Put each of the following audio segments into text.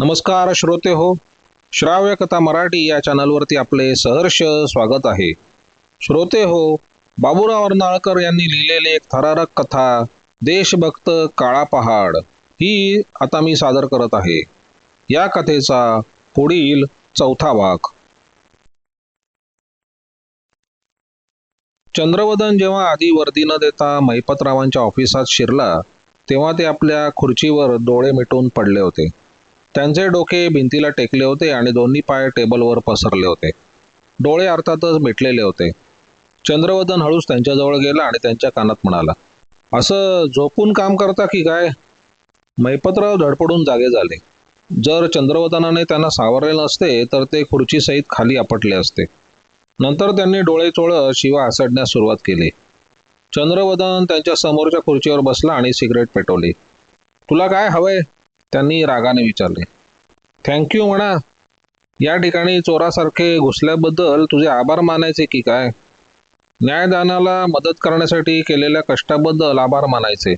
नमस्कार श्रोते हो श्राव्य कथा मराठी या चॅनलवरती आपले सहर्ष स्वागत आहे. श्रोते हो बाबूराव अर्नाळकर यांनी लिहिलेली एक थरारक कथा देशभक्त काळा पहाड ही आता मी सादर करत आहे. या कथेचा पुढील चौथा भाग. चंद्रवदन जेव्हा आधी वर्दी न देता महिपतरावांच्या ऑफिसात शिरला तेव्हा ते आपल्या खुर्चीवर डोळे मिटून पडले होते. त्यांचे डोके भिंतीला टेकले होते आणि दोन्ही पाय टेबलवर पसरले होते. डोळे अर्थातच मिटलेले होते. चंद्रवदन हळूच त्यांच्याजवळ गेला आणि त्यांच्या कानात म्हणाला असं झोपून काम करता की काय? मैपतराव धडपडून जागे झाले. जर चंद्रवदनाने त्यांना सावरले नसते तर ते खुर्चीसहित खाली आपटले असते. नंतर त्यांनी डोळे चोळत शिवा हसडण्यास सुरुवात केली. चंद्रवदन त्यांच्या समोरच्या खुर्चीवर बसला आणि सिगरेट पेटवली. तुला काय हवंय? त्यांनी रागाने विचारले. थँक्यू म्हणा. या ठिकाणी चोरासारखे घुसल्याबद्दल तुझे आभार मानायचे की काय? न्यायदानाला मदत करण्यासाठी केलेल्या कष्टाबद्दल आभार मानायचे.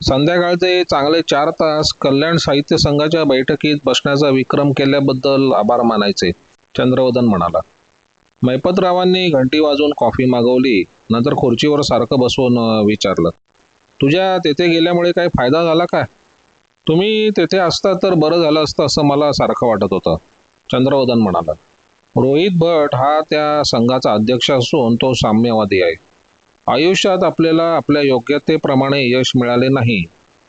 संध्याकाळचे चांगले चार तास कल्याण साहित्य संघाच्या बैठकीत बसण्याचा विक्रम केल्याबद्दल आभार मानायचे चंद्रवदन म्हणाला. मैपतरावांनी घंटी वाजून कॉफी मागवली नंतर खुर्चीवर सारखं बसवून विचारलं. तुझ्या तेथे गेल्यामुळे काही फायदा झाला काय तुम्ही तेथे असता तर बरं झालं असतं असं मला सारखं वाटत होतं. चंद्रवदन म्हणाला रोहित भट हा त्या संघाचा अध्यक्ष असून तो साम्यवादी आहे. आयुष्यात आपल्याला आपल्या योग्यतेप्रमाणे यश मिळाले नाही.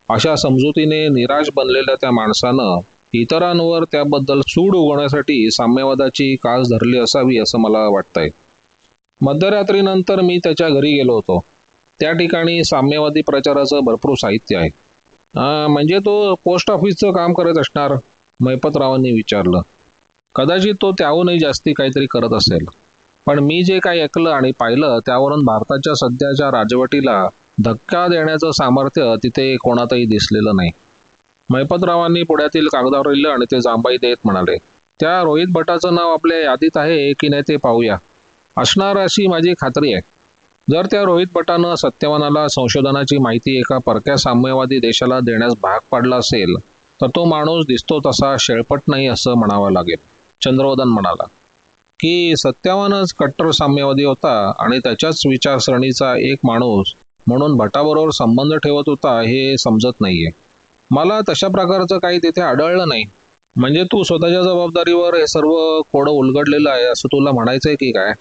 अशा समजुतीने निराश बनलेल्या त्या माणसानं इतरांवर त्याबद्दल सूड उगवण्यासाठी साम्यवादाची कास धरली असावी असं मला वाटतंय. मध्यरात्रीनंतर मी त्याच्या घरी गेलो होतो. त्या ठिकाणी साम्यवादी प्रचाराचं भरपूर साहित्य आहे. म्हणजे तो पोस्ट ऑफिसचं काम करत असणार मैपतरावांनी विचारलं. कदाचित तो त्याहूनही जास्ती काहीतरी करत असेल. पण मी जे काही ऐकलं आणि पाहिलं त्यावरून भारताच्या सध्याच्या राजवटीला धक्का देण्याचं सामर्थ्य तिथे कोणातही दिसलेलं नाही. मैपतरावांनी पुण्यातील कागदावर लिहिलं आणि ते जांबाई देत म्हणाले त्या रोहित भटाचं नाव आपल्या यादीत आहे की नाही ते पाहूया. असणार अशी माझी खात्री आहे. जर त्या रोहित भटानं सत्यवानाला संशोधनाची माहिती एका परक्या साम्यवादी देशाला देण्यास भाग पाडला असेल तर तो माणूस दिसतो तसा शेळपट नाही असं म्हणावं लागेल. चंद्रवदन म्हणाला की सत्यवानच कट्टर साम्यवादी होता आणि त्याच्याच विचारसरणीचा एक माणूस म्हणून भटाबरोबर संबंध ठेवत होता हे समजत नाहीये. मला तशा प्रकारचं काही तिथे आढळलं नाही. म्हणजे तू स्वतःच्या जबाबदारीवर हे सर्व कोडं उलगडलेलं आहे असं तुला म्हणायचं आहे की काय?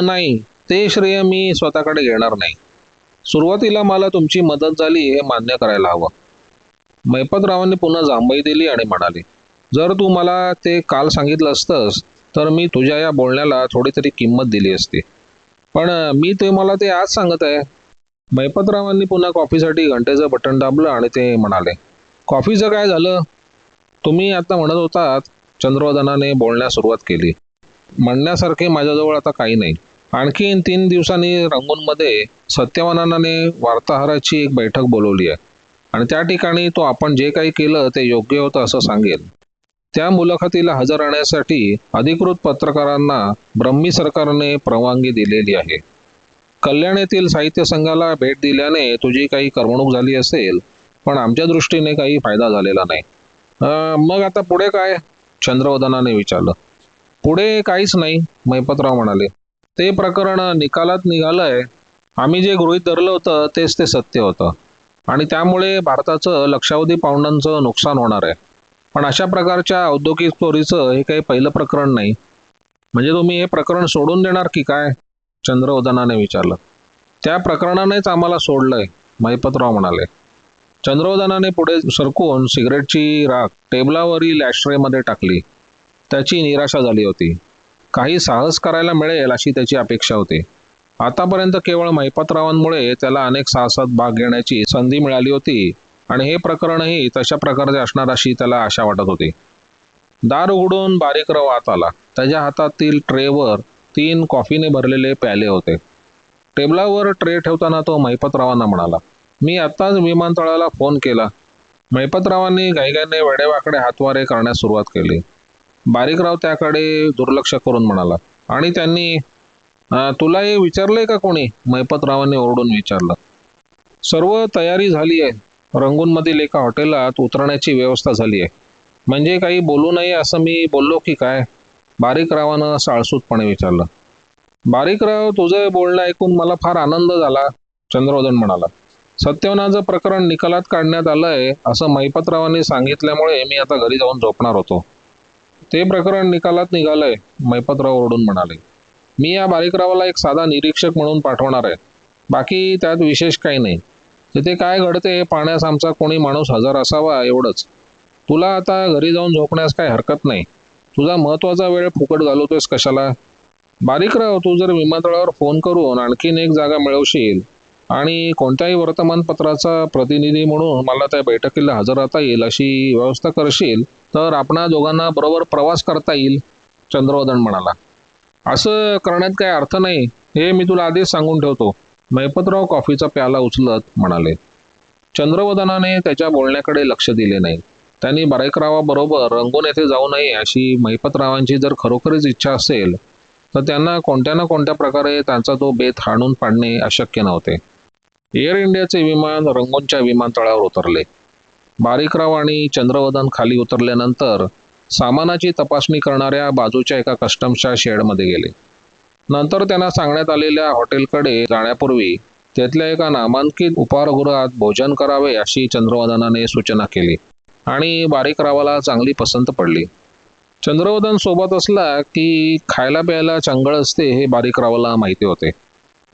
नाही. ते श्रेय मी स्वतःकडे घेणार नाही. सुरुवातीला मला तुमची मदत झाली हे मान्य करायला हवं. मैपतरावांनी पुन्हा जांभई दिली आणि म्हणाले जर तू मला ते काल सांगितलं असतंस तर मी तुझ्या या बोलण्याला थोडी तरी किंमत दिली असती. पण मी ते मला ते आज सांगत आहे. मैपतरावांनी पुन्हा कॉफीसाठी घंटेचं बटन दाबलं आणि ते म्हणाले कॉफीचं काय झालं? तुम्ही आता म्हणत होतात चंद्रवदनाने बोलण्यास सुरुवात केली. म्हणण्यासारखे माझ्याजवळ आता काही नाही. आणखीन तीन दिवसांनी रंगूनमध्ये सत्यवानाने वार्ताहराची एक बैठक बोलवली आहे. आणि त्या ठिकाणी तो आपण जे काही केलं ते योग्य होतं असं सांगेल. त्या मुलाखतीला हजर राहण्यासाठी अधिकृत पत्रकारांना ब्रह्मी सरकारने परवानगी दिलेली आहे. कल्याण येथील साहित्य संघाला भेट दिल्याने तुझी काही करमणूक झाली असेल पण आमच्या दृष्टीने काही फायदा झालेला नाही. मग आता पुढे काय? चंद्रवदनाने विचारलं. पुढे काहीच नाही मैपतराव म्हणाले. ते प्रकरण निकालात निघालंय. आम्ही जे गृहीत धरलं होतं तेच ते सत्य होतं. आणि त्यामुळे भारताचं लक्षावधी पाऊंडांचं नुकसान होणार आहे. पण अशा प्रकारच्या औद्योगिक चोरीचं हे काही पहिलं प्रकरण नाही. म्हणजे तुम्ही हे प्रकरण सोडून देणार की काय? चंद्रवदनाने विचारलं. त्या प्रकरणानेच आम्हाला सोडलंय महिपतराव म्हणाले. चंद्रवदनाने पुढे सरकून सिगरेटची राख टेबलावरील ॲश्रेमध्ये टाकली. त्याची निराशा झाली होती. काही साहस करायला मिळेल अशी त्याची अपेक्षा होती. आतापर्यंत केवळ महिपतरावांमुळे त्याला अनेक साहसात भाग घेण्याची संधी मिळाली होती आणि हे प्रकरणही तशा प्रकारचे असणार अशी त्याला आशा वाटत होती. दार उघडून बारीकराव आत आला. त्याच्या हातातील ट्रेवर तीन कॉफीने भरलेले प्याले होते. टेबलावर ट्रे ठेवताना तो महिपतरावांना म्हणाला मी आत्ताच विमानतळाला फोन केला. महिपतरावांनी घाईघाईने वेडेवाकडे हातवारे करण्यास सुरुवात केली. बारीकराव त्याकडे दुर्लक्ष करून म्हणाला. आणि त्यांनी तुला हे विचारलंय का कोणी? मैपतरावांनी ओरडून विचारलं. सर्व तयारी झाली आहे. रंगूनमधील एका हॉटेलात उतरण्याची व्यवस्था झाली आहे. म्हणजे काही बोलू नये असं मी बोललो की काय? बारीकरावानं साळसूतपणे विचारलं. बारीकराव तुझं बोलणं ऐकून मला फार आनंद झाला चंद्रोदन म्हणाला. सत्यवनाचं प्रकरण निकालात काढण्यात आलंय असं महिपतरावांनी सांगितल्यामुळे मी आता घरी जाऊन झोपणार होतो. ते प्रकरण निकालात निघालंय महिपतराव ओरडून म्हणाले. मी या बारीकरावाला एक साधा निरीक्षक म्हणून पाठवणार आहे. बाकी त्यात विशेष काही नाही. तिथे काय घडते हे पाहण्यास आमचा कोणी माणूस हजर असावा एवढंच. तुला आता घरी जाऊन झोपण्यास काही हरकत नाही. तुझा महत्त्वाचा वेळ फुकट घालवतोयस कशाला? बारीकराव तू जर विमानतळावर फोन करून आणखीन एक जागा मिळवशील आणि कोणत्याही वर्तमानपत्राचा प्रतिनिधी म्हणून मला त्या बैठकीला हजर राहता येईल अशी व्यवस्था करशील तर आपणा दोघांना बरोबर प्रवास करता येईल चंद्रवदन म्हणाला. असं करण्यात काही अर्थ नाही हे मी तुला आधीच सांगून ठेवतो. मैपतराव कॉफीचा प्याला उचलत म्हणाले. चंद्रवदनाने त्याच्या बोलण्याकडे लक्ष दिले नाही. त्यांनी बारेकरावाबरोबर रंगून येथे जाऊ नये अशी महिपतरावांची जर खरोखरीच इच्छा असेल तर त्यांना कोणत्या ना कोणत्या प्रकारे त्यांचा तो बेत हाणून पाडणे अशक्य नव्हते. एअर इंडियाचे विमान रंगूनच्या विमानतळावर उतरले. बारीकराव आणि चंद्रवदन खाली उतरल्यानंतर सामानाची तपासणी करणाऱ्या बाजूच्या एका कस्टम्सच्या शेडमध्ये गेले. नंतर त्यांना सांगण्यात आलेल्या हॉटेलकडे जाण्यापूर्वी तेथल्या एका नामांकित उपाहारगृहात भोजन करावे अशी चंद्रवदनाने सूचना केली आणि बारीकरावाला चांगली पसंत पडली. चंद्रवदन सोबत असला की खायला प्यायला चांगळ असते हे बारीकरावाला माहिती होते.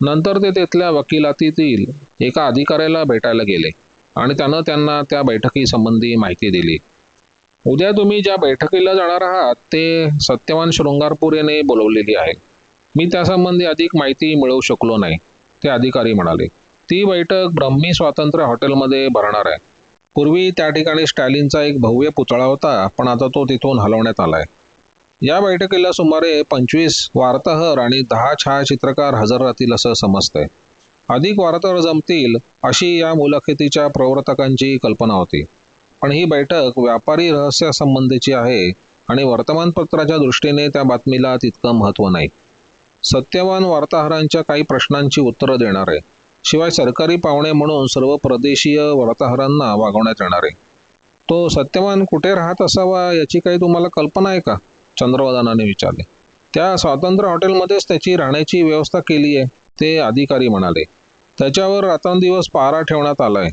नंतर ते तिथल्या वकिलातीतील एका अधिकाऱ्याला भेटायला गेले. आणि त्यानं त्यांना त्या बैठकीसंबंधी माहिती दिली. उद्या तुम्ही ज्या बैठकीला जाणार आहात ते सत्यवान शृंगारपूर याने बोलवलेली आहे. मी त्यासंबंधी अधिक माहिती मिळवू शकलो नाही ते अधिकारी म्हणाले. ती बैठक ब्रह्मी स्वातंत्र्य हॉटेलमध्ये भरणार आहे. पूर्वी त्या ठिकाणी स्टॅलिनचा एक भव्य पुतळा होता पण आता तो तिथून हलवण्यात आलाय. या बैठकीला सुमारे पंचवीस वार्ताहर आणि दहा छायाचित्रकार हजर राहतील असं समजतंय. अधिक वार्ताहर जमतील अशी या मुलाखतीच्या प्रवर्तकांची कल्पना होती. पण ही बैठक व्यापारी रहस्यासंबंधीची आहे आणि वर्तमानपत्राच्या दृष्टीने त्या बातमीला तितकं महत्त्व नाही. सत्यवान वार्ताहरांच्या काही प्रश्नांची उत्तरं देणार आहे शिवाय सरकारी पाहुणे म्हणून सर्व प्रदेशीय वार्ताहरांना वागवण्यात येणार. आहे तो सत्यवान कुठे राहत असावा याची काही तुम्हाला कल्पना आहे का? चंद्रवदनाने विचारले. त्या स्वातंत्र्य हॉटेलमध्येच त्याची राहण्याची व्यवस्था केली आहे ते अधिकारी म्हणाले. त्याच्यावर रात्रंदिवस पारा ठेवण्यात आलाय.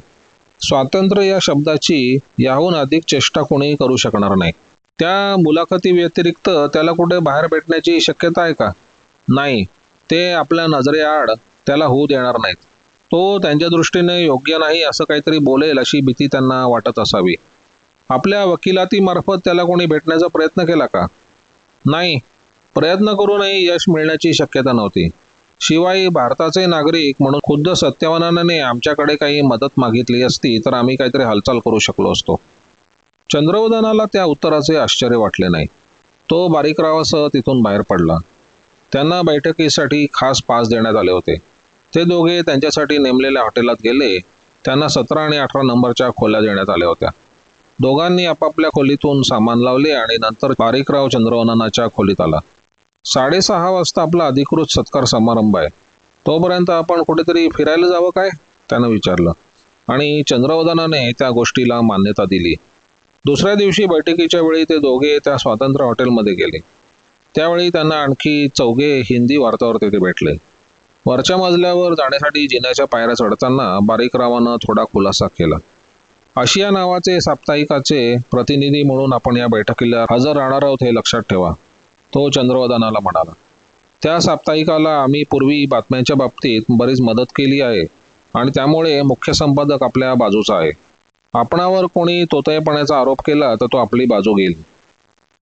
स्वातंत्र्य या शब्दाची याहून अधिक चेष्टा कोणीही करू शकणार नाही. त्या मुलाखती व्यतिरिक्त त्याला कुठे बाहेर भेटण्याची शक्यता आहे का? नाही. ते आपल्या नजरेआड त्याला होऊ देणार नाहीत. तो त्यांच्या दृष्टीने योग्य नाही असं काहीतरी बोलेल अशी भीती त्यांना वाटत असावी. आपल्या वकिलातीमार्फत त्याला कोणी भेटण्याचा प्रयत्न केला का? नाही. प्रयत्न करूनही यश मिळण्याची शक्यता नव्हती. शिवाय भारताचे नागरिक म्हणून खुद्द सत्यवानाने आमच्याकडे काही मदत मागितली असती तर आम्ही काहीतरी हालचाल करू शकलो असतो. चंद्रवदनाला त्या उत्तराचे आश्चर्य वाटले नाही. तो बारीकरावासह तिथून बाहेर पडला. त्यांना बैठकीसाठी खास पास देण्यात आले होते. ते दोघे त्यांच्यासाठी नेमलेल्या हॉटेलात गेले. त्यांना सतरा आणि अठरा नंबरच्या खोल्या देण्यात आल्या होत्या. दोघांनी आपापल्या खोलीतून सामान लावले आणि नंतर बारीकराव चंद्रवनाच्या खोलीत आला. साडेसहा वाजता आपला अधिकृत सत्कार समारंभ आहे. तोपर्यंत आपण कुठेतरी फिरायला जावं काय? त्यानं विचारलं. आणि चंद्रवदनाने त्या गोष्टीला मान्यता दिली. दुसऱ्या दिवशी बैठकीच्या वेळी ते दोघे त्या स्वातंत्र्य हॉटेलमध्ये गेले. त्यावेळी त्यांना आणखी चौघे हिंदी वार्तावर तिथे भेटले. वरच्या मजल्यावर जाण्यासाठी जिन्याच्या पायऱ्या चढताना बारीकरावानं थोडा खुलासा केला. आशिया नावाचे साप्ताहिकाचे प्रतिनिधी म्हणून आपण या बैठकीला हजर राहणार आहोत हे लक्षात ठेवा. तो चंद्रवदनाला म्हणाला त्या साप्ताहिकाला आम्ही पूर्वी बातम्यांच्या बाबतीत बरीच मदत केली आहे आणि त्यामुळे मुख्य संपादक आपल्या बाजूचा आहे. आपणावर कोणी तोतयपणाचा आरोप केला तर तो आपली बाजू घेईल.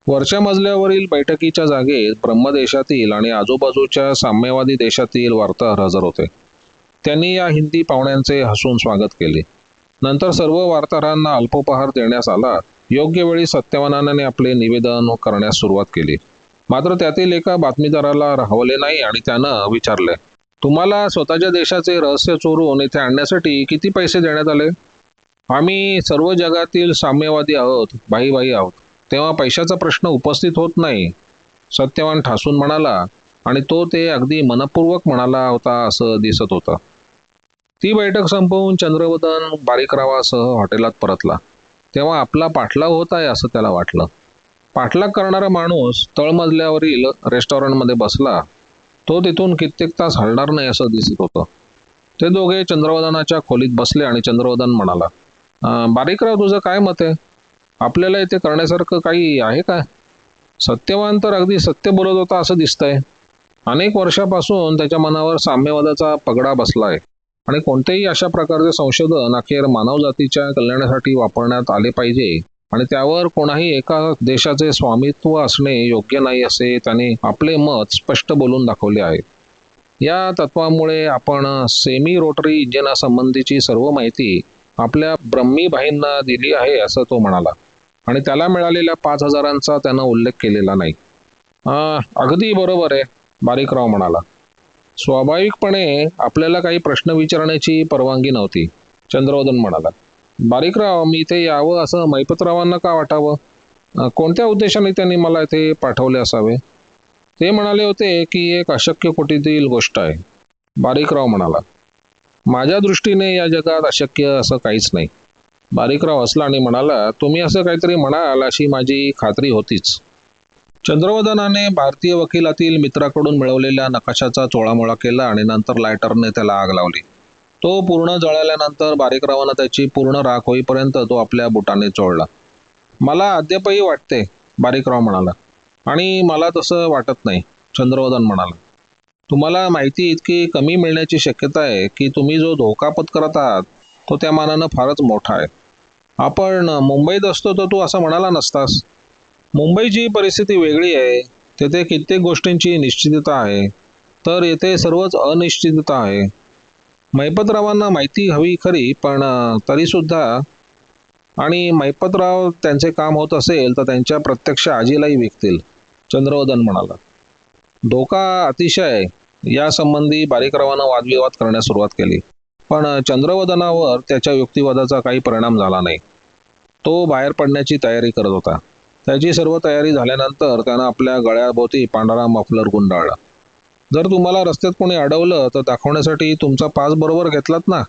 वरच्या मजल्यावरील बैठकीच्या जागेत ब्रह्मदेशातील आणि आजूबाजूच्या साम्यवादी देशातील वार्ताहर हजर होते. त्यांनी या हिंदी पाहुण्यांचे हसून स्वागत केले. नंतर सर्व वार्ताहरांना अल्पोपहार देण्यास आला. योग्य वेळी सत्यवानाने आपले निवेदन करण्यास सुरुवात केली. मात्र त्यातील एका बातमीदाराला राहवले नाही आणि त्यानं विचारले तुम्हाला स्वतःच्या देशाचे रहस्य चोरून इथे आणण्यासाठी किती पैसे देण्यात आले? आम्ही सर्व जगातील साम्यवादी आहोत बाईबाई आहोत. तेव्हा पैशाचा प्रश्न उपस्थित होत नाही सत्यवान ठासून म्हणाला आणि तो ते अगदी मनपूर्वक म्हणाला होता असं दिसत होतं. ती बैठक संपवून चंद्रवदन बारीकरावासह हॉटेलात परतला. तेव्हा आपला पाठलाग होत आहे असं त्याला वाटलं. पाठलाग करणारा माणूस तळमजल्यावरील रेस्टॉरंटमध्ये बसला तो तिथून कित्येक तास हलणार नाही असं दिसत होतं. ते दोघे चंद्रवदनाच्या खोलीत बसले आणि चंद्रवदन म्हणाला बारीकराव तुझं काय मत आहे? आपल्याला इथे करण्यासारखं काही आहे का? सत्यवान तर अगदी सत्य बोलत होता असं दिसतंय. अनेक वर्षापासून त्याच्या मनावर साम्यवादाचा पगडा बसला आहे आणि कोणतेही अशा प्रकारचे संशोधन अखेर मानवजातीच्या कल्याणासाठी वापरण्यात आले पाहिजे आणि त्यावर कोणाही एका देशाचे स्वामित्व असणे योग्य नाही असे त्याने आपले मत स्पष्ट बोलून दाखवले आहे. या तत्वामुळे आपण सेमी रोटरी इंजिनासंबंधीची सर्व माहिती आपल्या ब्रह्मीबाईंना दिली आहे असं तो म्हणाला. आणि त्याला मिळालेल्या पाच हजारांचा त्यानं उल्लेख केलेला नाही. अगदी बरोबर आहे बारीकराव म्हणाला. स्वाभाविकपणे आपल्याला काही प्रश्न विचारण्याची परवानगी नव्हती चंद्रवदन म्हणाला. बारीकराव मी इथे यावं असं मैपतरावांना का वाटावं? कोणत्या उद्देशाने त्यांनी मला इथे पाठवले असावे? ते म्हणाले होते की एक अशक्य कोटीतील गोष्ट आहे. बारीकराव म्हणाला माझ्या दृष्टीने या जगात अशक्य असं काहीच नाही. बारीकराव हसला आणि म्हणाला तुम्ही असं काहीतरी म्हणाल अशी माझी खात्री होतीच. चंद्रवदनाने भारतीय वकिलातील मित्राकडून मिळवलेल्या नकाशाचा चोळामोळा केला आणि नंतर लायटरने त्याला आग लावली. तो पूर्ण जळाल्यानंतर बारीकरावानं त्याची पूर्ण राख होईपर्यंत तो आपल्या बुटाने चोळला. मला अद्यापही वाटते बारीकराव म्हणाला. आणि मला तसं वाटत नाही चंद्रवदन म्हणाला. तुम्हाला माहिती इतकी कमी मिळण्याची शक्यता आहे की तुम्ही जो धोका पत्करत आहात तो त्या मानानं फारच मोठा आहे. आपण मुंबईत असतो तर तू असं म्हणाला नसतास. मुंबईची परिस्थिती वेगळी आहे तेथे कित्येक गोष्टींची निश्चितता आहे तर येथे सर्वच अनिश्चितता आहे. मैपतरावांना माहिती हवी खरी पण तरी तरीसुद्धा आणि मैपतराव त्यांचे काम होत असेल तर त्यांच्या प्रत्यक्ष आजीलाही विकतील चंद्रवदन म्हणाला. धोका अतिशय यासंबंधी बारीकरावानं वादविवाद करण्यास सुरुवात केली. पण चंद्रवदनावर त्याच्या युक्तिवादाचा काही परिणाम झाला नाही. तो बाहेर पडण्याची तयारी करत होता. त्याची सर्व तयारी झाल्यानंतर त्यानं आपल्या गळ्याभोवती पांढरा मफलर गुंडाळला. जर तुम्हाला रस्त्यात कोणी अडवलं तर दाखवण्यासाठी तुमचा पास बरोबर घेतलात ना?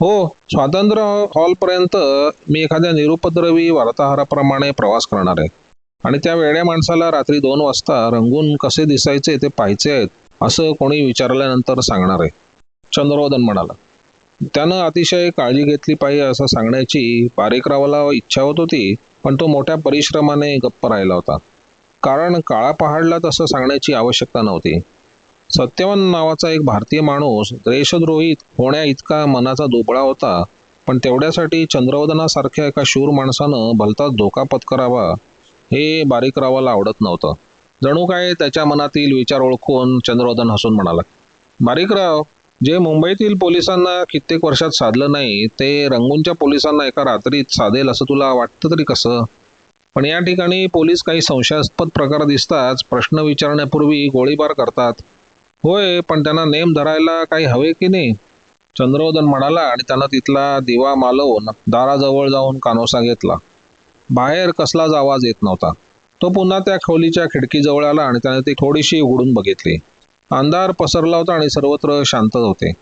हो स्वातंत्र्य हॉलपर्यंत मी एखाद्या निरुपद्रवी वार्ताहराप्रमाणे प्रवास करणार आहे. आणि त्या वेड्या माणसाला रात्री दोन वाजता रंगून कसे दिसायचे ते पाहायचे आहेत असं कोणी विचारल्यानंतर सांगणार आहे. चंद्रवदन म्हणाला त्यानं अतिशय काळजी घेतली पाहिजे असं सांगण्याची बारीकरावाला इच्छा होत होती पण तो मोठ्या परिश्रमाने गप्प राहिला होता. कारण काळा पहाडला तसं सांगण्याची आवश्यकता नव्हती. सत्यवान नावाचा एक भारतीय माणूस देशद्रोही होण्या इतका मनाचा दुबळा होता. पण तेवढ्यासाठी चंद्रवदनासारख्या एका शूर माणसानं भलताच धोका पत्करावा हे बारीकरावाला आवडत नव्हतं. जणू काय त्याच्या मनातील विचार ओळखून चंद्रवदन हसून म्हणाला बारीकराव जे मुंबईतील पोलिसांना कित्येक वर्षात साधलं नाही ते रंगूनच्या पोलिसांना एका रात्रीत साधेल असं तुला वाटतं तरी कसं? पण या ठिकाणी पोलीस काही संशयास्पद प्रकार दिसताच प्रश्न विचारण्यापूर्वी गोळीबार करतात. होय पण त्यांना नेम धरायला काही हवे की नाही? चंद्रवदन म्हणाला आणि त्यानं तिथला दिवा मालवून दाराजवळ जाऊन कानोसा घेतला. बाहेर कसलाच आवाज येत नव्हता. तो पुन्हा त्या खोलीच्या खिडकीजवळ आला आणि त्याने ती थोडीशी उघडून बघितली. अंधार पसरला होता आणि सर्वत्र शांत होते.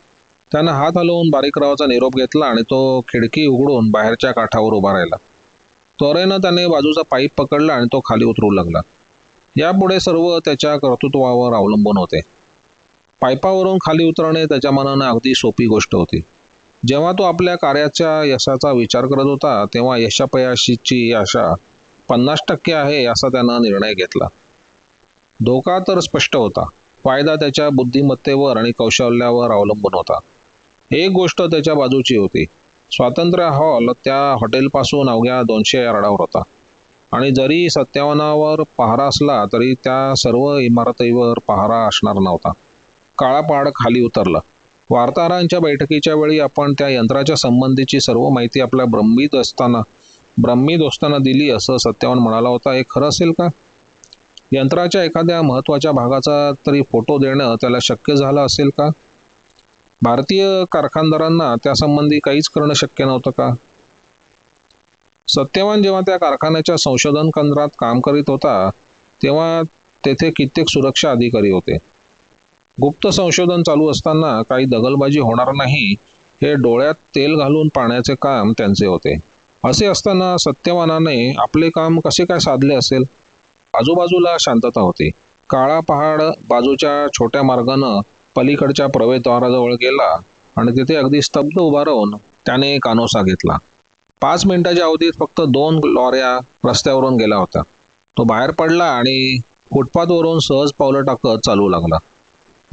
त्यानं हात हलवून बारीकरावाचा निरोप घेतला आणि तो खिडकी उघडून बाहेरच्या काठावर उभा राहिला. त्वरेनं त्याने बाजूचा पाईप पकडला आणि तो खाली उतरू लागला. यापुढे सर्व त्याच्या कर्तृत्वावर अवलंबून होते. पायपावरून खाली उतरणे त्याच्या मनानं अगदी सोपी गोष्ट होती. जेव्हा तो आपल्या कार्याच्या यशाचा विचार करत होता तेव्हा यशापयाशीची आशा पन्नास टक्के आहे असा त्यानं निर्णय घेतला. धोका तर स्पष्ट होता. फायदा त्याच्या बुद्धिमत्तेवर आणि कौशल्यावर अवलंबून होता. एक गोष्ट त्याच्या बाजूची होती. स्वातंत्र्य हॉल त्या हॉटेलपासून अवघ्या दोनशे यार्डावर होता. आणि जरी सत्यावनावर पहारा असला तरी त्या सर्व इमारतीवर पहारा असणार नव्हता. काळा पहाड खाली उतरला. वार्ताहरांच्या बैठकीच्या वेळी आपण त्या यंत्राच्या संबंधीची सर्व माहिती आपल्या भ्रमित असताना ब्रह्मी असताना दिली असं सत्यावन म्हणाला होता. हे खरं असेल का? यंत्राच्या एखाद्या महत्त्वाच्या भागाचा तरी फोटो देणं त्याला शक्य झालं असेल का? भारतीय कारखानदारांना त्यासंबंधी काहीच करणं शक्य नव्हतं का? सत्यवान जेव्हा त्या कारखान्याच्या संशोधन केंद्रात काम करीत होता तेव्हा तेथे कित्येक सुरक्षा अधिकारी होते. गुप्त संशोधन चालू असताना काही दगलबाजी होणार नाही हे डोळ्यात तेल घालून पाण्याचे काम त्यांचे होते. असे असताना सत्यवानाने आपले काम कसे काय साधले असेल? आजूबाजूला शांतता होती. काळा पहाड बाजूच्या छोट्या मार्गानं पलीकडच्या प्रवेशद्वाराजवळ गेला आणि तिथे अगदी स्तब्ध उभा राहून त्याने कानोसा घेतला. पाच मिनिटाच्या अवधीत फक्त दोन लॉऱ्या रस्त्यावरून गेल्या होत्या. तो बाहेर पडला आणि फुटपाथवरून सहज पावलं टाकत चालू लागला.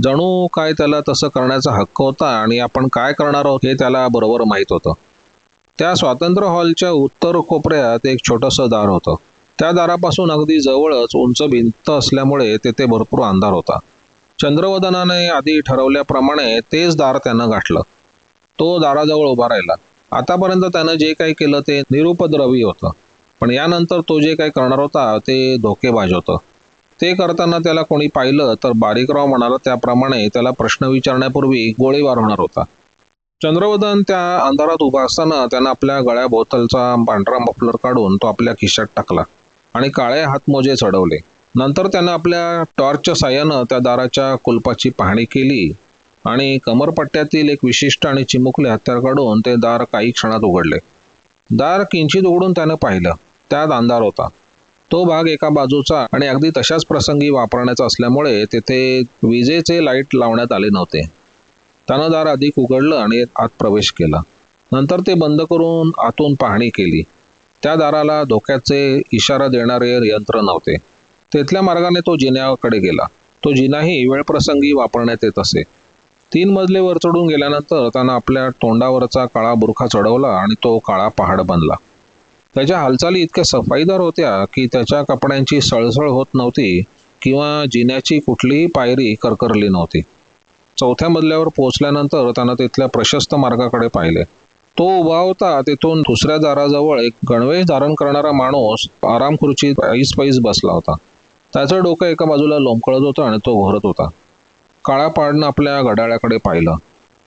जणू काय त्याला तसं करण्याचा हक्क होता आणि आपण काय करणार आहोत हे त्याला बरोबर माहीत होतं. त्या स्वातंत्र्य हॉलच्या उत्तर कोपऱ्यात एक छोटंसं दार होतं. त्या दारापासून अगदी जवळच उंच भिंत असल्यामुळे तेथे भरपूर अंधार होता. चंद्रवदनाने आधी ठरवल्याप्रमाणे तेच दार त्यानं गाठलं. तो दाराजवळ उभा राहिला. आतापर्यंत त्यानं जे काही केलं ते निरुपद्रवी होतं. पण यानंतर तो जे काही करणार होता ते धोकेबाज होतं. ते करताना त्याला कोणी पाहिलं तर बारीकराव म्हणाला त्याप्रमाणे त्याला प्रश्न विचारण्यापूर्वी गोळीबार होणार होता. चंद्रवदन त्या अंधारात उभा असताना त्यानं आपल्या गळ्याभोवतालचा पांढरा मफलर काढून तो आपल्या खिशात टाकला आणि काळे हातमोजे चढवले. नंतर त्यानं आपल्या टॉर्चच्या साह्यानं त्या दाराच्या कुलपाची पाहणी केली आणि कमरपट्ट्यातील एक विशिष्ट आणि चिमुकले हत्यार काढून ते दार काही क्षणात उघडले. दार किंचित उघडून त्यानं पाहिलं. त्यात अंधार होता. तो भाग एका बाजूचा आणि अगदी तशाच प्रसंगी वापरण्याचा असल्यामुळे तेथे विजेचे लाइट लावण्यात आले नव्हते. त्यानं दार अधिक उघडलं आणि आत प्रवेश केला. नंतर ते बंद करून आतून पाहणी केली. त्या दाराला धोक्याचे इशारा देणारे यंत्र नव्हते. तिथल्या मार्गाने तो जिन्याकडे गेला. तो जिनाही वेळप्रसंगी वापरण्यात येत असे. तीन मजले वर चढून गेल्यानंतर त्यानं आपल्या तोंडावरचा काळा बुरखा चढवला आणि तो काळा पहाड बनला. त्याच्या हालचाली इतक्या सफाईदार होत्या की त्याच्या कपड्यांची सळसळ होत नव्हती किंवा जिन्याची कुठलीही पायरी करकरली नव्हती. चौथ्या मजल्यावर पोहोचल्यानंतर त्यानं तिथल्या प्रशस्त मार्गाकडे पाहिले. तो उभा होता तिथून दुसऱ्या दाराजवळ एक गणवेश धारण करणारा माणूस आराम खुर्चीत ऐस पैस बसला होता. त्याचं डोकं एका बाजूला लोंबकळत होतं आणि तो घोरत होता. काळा पाडनं आपल्या घड्याळाकडे पाहिलं.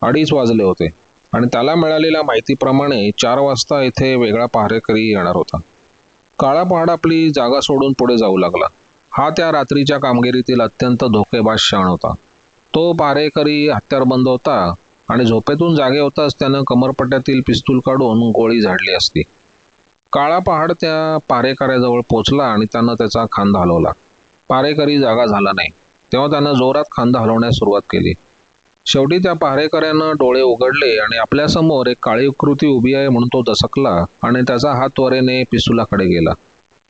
अडीच वाजले होते. आणि त्याला मिळालेल्या माहितीप्रमाणे चार वाजता येथे वेगळा पहारेकरी येणार होता. काळा पहाड आपली जागा सोडून पुढे जाऊ लागला. हा त्या रात्रीच्या कामगिरीतील अत्यंत धोकेबाज क्षण होता. तो पहारेकरी हत्यारबंद होता आणि झोपेतून जागे होताच त्यानं कमरपट्ट्यातील पिस्तूल काढून गोळी झाडली असती. काळा पहाड त्या पारेकऱ्याजवळ पोचला आणि त्यानं त्याचा खांदा हलवला. पारेकरी जागा झाला नाही. तेव्हा त्यानं जोरात खांदा हलवण्यास सुरुवात केली. शेवटी त्या पहारेकऱ्यानं डोळे उघडले आणि आपल्यासमोर एक काळी कृती उभी आहे म्हणून तो दसकला आणि त्याचा हात त्वरेने पिसुलाकडे गेला.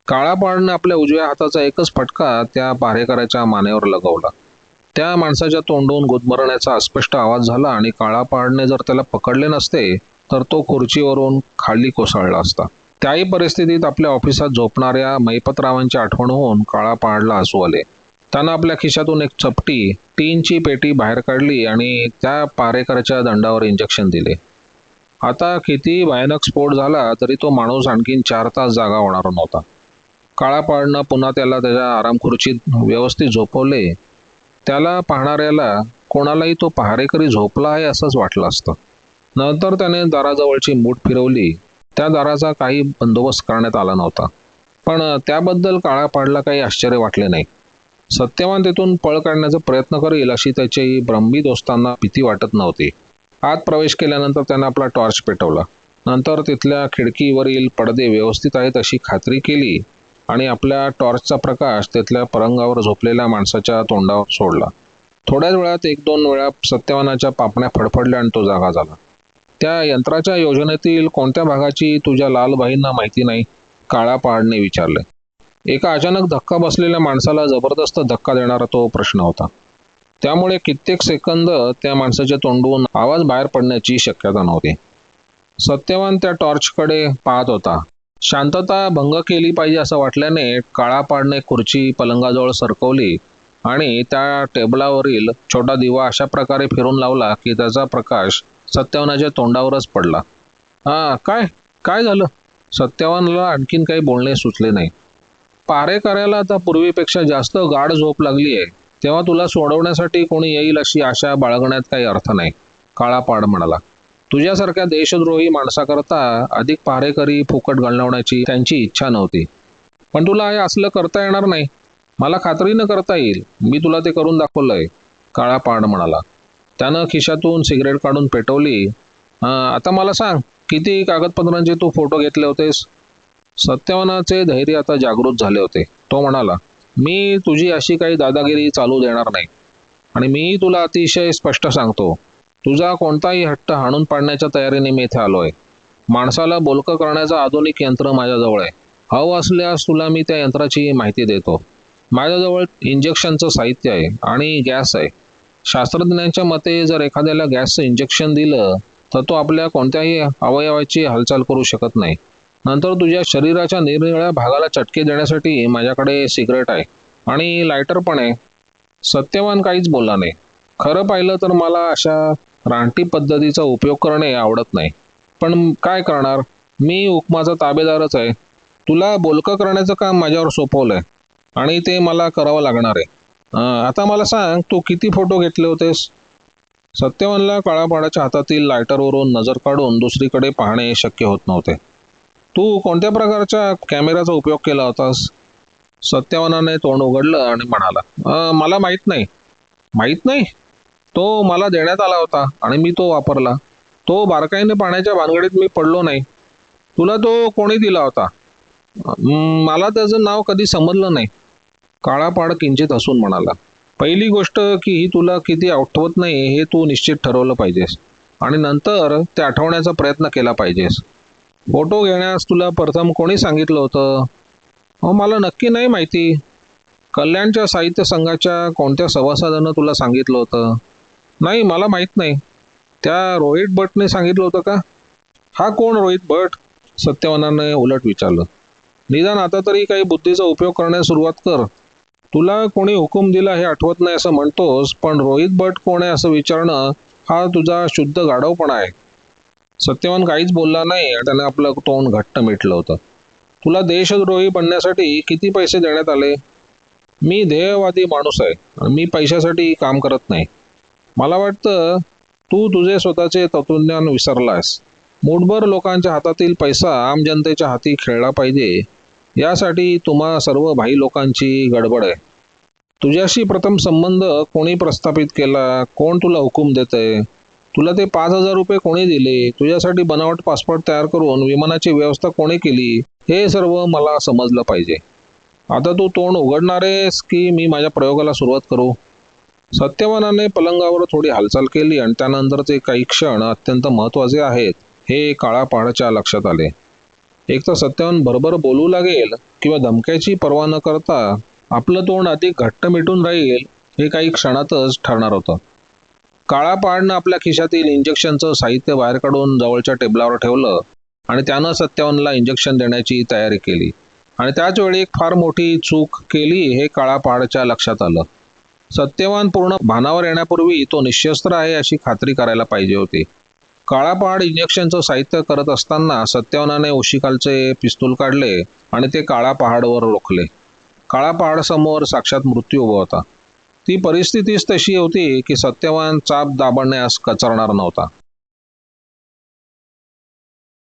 काळा पाळनं आपल्या उजव्या हाताचा एकच फटका त्या पहारेकऱ्याच्या मानेवर लगवला. त्या माणसाच्या तोंडून गुदमरण्याचा अस्पष्ट आवाज झाला आणि काळा पहाडने जर त्याला पकडले नसते तर तो खुर्चीवरून खाली कोसळला असता. त्याही परिस्थितीत आपल्या ऑफिसात झोपणाऱ्या मैपतरावांची आठवण होऊन काळा पहाडला हसू आले. त्यानं आपल्या खिशातून एक चपटी टीनची पेटी बाहेर काढली आणि त्या पारेकरच्या दंडावर इंजेक्शन दिले. आता किती भयानक स्फोट झाला तरी तो माणूस आणखीन चार तास जागा होणार नव्हता. काळा पाडणं पुन्हा त्याला त्याच्या आराम खुर्चीत व्यवस्थित झोपवले. त्याला पाहणाऱ्याला कोणालाही तो पहारेकरी झोपला आहे असंच वाटलं असतं. नंतर त्याने दाराजवळची मूठ फिरवली. त्या दाराचा काही बंदोबस्त करण्यात आला नव्हता. पण त्याबद्दल काळा पाडला काही आश्चर्य वाटले नाही. सत्यवान पळ काढण्याचा प्रयत्न करेल अशी त्याची ब्रह्मी दोस्तांना भीती वाटत नव्हती. आत प्रवेश केल्यानंतर त्यानं आपला टॉर्च पेटवला. नंतर तिथल्या खिडकीवरील पडदे व्यवस्थित आहेत अशी खात्री केली आणि आपल्या टॉर्चचा प्रकाश तिथल्या परंगावर झोपलेल्या माणसाच्या तोंडावर सोडला. थोड्याच वेळात एक दोन वेळा सत्यवानाच्या पापण्या फडफडल्या आणि तो जागा झाला. त्या यंत्राच्या योजनेतील कोणत्या भागाची तुझ्या लालबाईंना माहिती नाही काळा पहाडने विचारले. एका अचानक धक्का बसलेल्या माणसाला जबरदस्त धक्का देणारा तो प्रश्न होता. त्यामुळे कित्येक सेकंद त्या माणसाच्या तोंडून आवाज बाहेर पडण्याची शक्यता नव्हती. सत्यवान त्या टॉर्चकडे पाहत होता. शांतता भंग केली पाहिजे असं वाटल्याने काळा पाडणे खुर्ची पलंगाजवळ सरकवली आणि त्या टेबलावरील छोटा दिवा अशा प्रकारे फिरून लावला की त्याचा प्रकाश सत्यवानाच्या तोंडावरच पडला. हा काय? काय झालं? सत्यवानला आणखीन काही बोलणे सुचले नाही. पारेकऱ्याला आता पूर्वीपेक्षा जास्त गाढ झोप लागली आहे तेव्हा तुला सोडवण्यासाठी कोणी येईल अशी आशा बाळगण्यात काही अर्थ नाही. काळा पाड म्हणाला. तुझ्यासारख्या देशद्रोही माणसाकरता अधिक पारेकरी फुकट घालवण्याची त्यांची इच्छा नव्हती. पण तुला हे असलं करता येणार नाही. मला खात्रीनं करता येईल. मी तुला ते करून दाखवलंय. काळा पाड म्हणाला. त्यानं खिशातून सिगरेट काढून पेटवली. आता मला सांग किती कागदपत्रांचे तू फोटो घेतले होतेस? सत्यवानाचे धैर्य आता जागृत झाले होते. तो म्हणाला मी तुझी अशी काही दादागिरी चालू देणार नाही. आणि मी तुला अतिशय स्पष्ट सांगतो तुझा कोणताही हट्ट हाणून पाडण्याच्या तयारीने मी इथे आलोय. माणसाला बोलकं करण्याचं आधुनिक यंत्र माझ्याजवळ आहे. हवं असल्यास तुला मी त्या यंत्राची माहिती देतो. माझ्याजवळ इंजेक्शनचं साहित्य आहे आणि गॅस आहे. शास्त्रज्ञांच्या मते जर एखाद्याला गॅसचं इंजेक्शन दिलं तर तो आपल्या कोणत्याही अवयवाची हालचाल करू शकत नाही. नंतर तुझ्या शरीराच्या निरनिराळ्या भागाला चटके देण्यासाठी माझ्याकडे सिगरेट आहे. आणि लायटर पण आहे. सत्यवान काहीच बोलला नाही. खरं पाहिलं तर मला अशा रानटी पद्धतीचा उपयोग करणे आवडत नाही. पण काय करणार? मी उपमाचा ताबेदारच आहे. तुला बोलकं करण्याचं काम माझ्यावर सोपवलंय. आणि ते मला करावं लागणार आहे. आता मला सांग तू किती फोटो घेतले होतेस? सत्यवानला काळापाडाच्या हातातील लायटरवरून नजर काढून दुसरीकडे पाहणे शक्य होत नव्हते. तू कोणत्या प्रकारच्या कॅमेराचा उपयोग केला होतास? सत्यवानाने तोंड उघडलं आणि म्हणाला मला माहीत नाही. माहीत नाही? तो मला देण्यात आला होता आणि मी तो वापरला. तो बारकाईने पाण्याच्या भानगडीत मी पडलो नाही. तुला तो कोणी दिला होता? मला त्याचं नाव कधी समजलं नाही. काळापाड किंचित हसून म्हणाला पहिली गोष्ट की ही तुला किती आठवत नाही हे तू निश्चित ठरवलं पाहिजेस आणि नंतर ते आठवण्याचा प्रयत्न केला पाहिजेस. फोटो घेण्यास तुला प्रथम कोणी सांगितलं होतं? हो मला नक्की नाही माहिती. कल्याणच्या साहित्य संघाच्या कोणत्या सभासदानं तुला सांगितलं होतं? नाही मला माहीत नाही. त्या रोहित भटने सांगितलं होतं का? हा कोण रोहित भट? सत्यवानाने उलट विचारलं. निदान आता तरी काही बुद्धीचा उपयोग करण्यास सुरुवात कर. तुला कोणी हुकूम दिला हे आठवत नाही असं म्हणतोस पण रोहित भट कोण आहे असं विचारणं हा तुझा शुद्ध गाढवपणा आहे. सत्यवान काहीच बोलला नाही त्याने आपलं तोंड घट्ट मिटलं होतं. तुला देशद्रोही बनण्यासाठी किती पैसे देण्यात आले? मी ध्येयवादी माणूस आहे आणि मी पैशासाठी काम करत नाही. मला वाटतं तू तुझे स्वतःचे तत्वज्ञान विसरलास. मूठभर लोकांच्या हातातील पैसा आम जनतेच्या हाती खेळला पाहिजे. यासाठी तुम्हा सर्व भाई लोकांची गडबड आहे. तुझ्याशी प्रथम संबंध कोणी प्रस्थापित केला? कोण तुला हुकूम देतंय? तुला ते पाच हजार रुपये कोणी दिले? तुझ्यासाठी बनावट पासपोर्ट तयार करून विमानाची व्यवस्था कोणी केली? हे सर्व मला समजलं पाहिजे. आता तू तोंड उघडणार आहेस की मी माझ्या प्रयोगाला सुरुवात करू? सत्यवानाने पलंगावर थोडी हालचाल केली आणि त्यानंतरचे काही क्षण अत्यंत महत्त्वाचे आहेत हे काळा पहाडच्या लक्षात आले. एक तर सत्यवान बरोबर बोलू लागेल किंवा धमक्याची पर्वा न करता आपलं तोंड अधिक घट्ट मिटून राहील हे काही क्षणातच ठरणार होतं. काळा पहाडनं आपल्या खिशातील इंजेक्शनचं साहित्य बाहेर काढून जवळच्या टेबलावर ठेवलं आणि त्यानं सत्यावनला इंजेक्शन देण्याची तयारी केली. आणि त्याच वेळी एक फार मोठी चूक केली हे काळा पहाडच्या लक्षात आलं. सत्यवान पूर्ण भानावर येण्यापूर्वी तो निशस्त्र आहे अशी खात्री करायला पाहिजे होती. काळा पहाड इंजेक्शनचं साहित्य करत असताना सत्यवानाने उशिकालचे पिस्तूल काढले आणि ते काळा पहाडवर रोखले. काळा पहाडसमोर साक्षात मृत्यू उभा होता. ती परिस्थितीच तशी होती की सत्यवान चाप दाबण्यास कचरणार नव्हता.